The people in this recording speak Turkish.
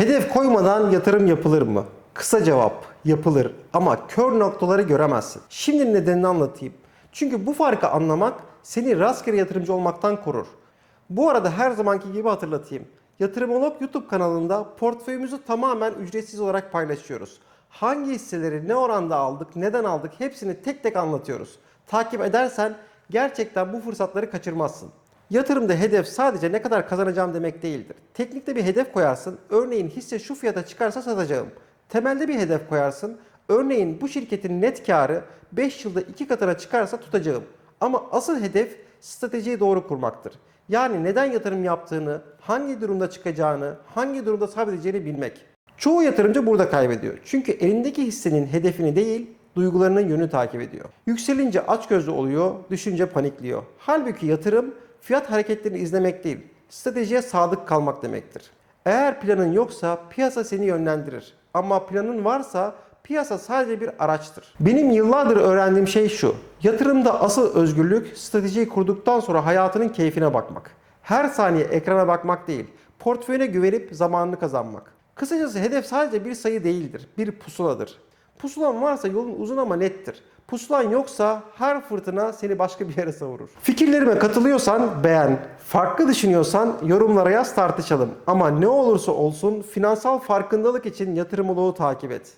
Hedef koymadan yatırım yapılır mı? Kısa cevap yapılır ama kör noktaları göremezsin. Şimdi nedenini anlatayım. Çünkü bu farkı anlamak seni rastgele yatırımcı olmaktan korur. Bu arada her zamanki gibi hatırlatayım. Yatırımolog YouTube kanalında portföyümüzü tamamen ücretsiz olarak paylaşıyoruz. Hangi hisseleri ne oranda aldık, neden aldık hepsini tek tek anlatıyoruz. Takip edersen gerçekten bu fırsatları kaçırmazsın. Yatırımda hedef sadece ne kadar kazanacağım demek değildir. Teknikte bir hedef koyarsın. Örneğin hisse şu fiyata çıkarsa satacağım. Temelde bir hedef koyarsın. Örneğin bu şirketin net karı 5 yılda 2 katına çıkarsa tutacağım. Ama asıl hedef stratejiyi doğru kurmaktır. Yani neden yatırım yaptığını, hangi durumda çıkacağını, hangi durumda sabredeceğini bilmek. Çoğu yatırımcı burada kaybediyor. Çünkü elindeki hissenin hedefini değil, duygularının yönünü takip ediyor. Yükselince açgözlü oluyor, düşünce panikliyor. Halbuki yatırım fiyat hareketlerini izlemek değil, stratejiye sadık kalmak demektir. Eğer planın yoksa piyasa seni yönlendirir. Ama planın varsa piyasa sadece bir araçtır. Benim yıllardır öğrendiğim şey şu. Yatırımda asıl özgürlük stratejiyi kurduktan sonra hayatının keyfine bakmak. Her saniye ekrana bakmak değil, portföyüne güvenip zamanını kazanmak. Kısacası hedef sadece bir sayı değildir, bir pusuladır. Pusulan varsa yolun uzun ama nettir. Pusulan yoksa her fırtına seni başka bir yere savurur. Fikirlerime katılıyorsan beğen. Farklı düşünüyorsan yorumlara yaz tartışalım. Ama ne olursa olsun finansal farkındalık için yatırımoloğu takip et.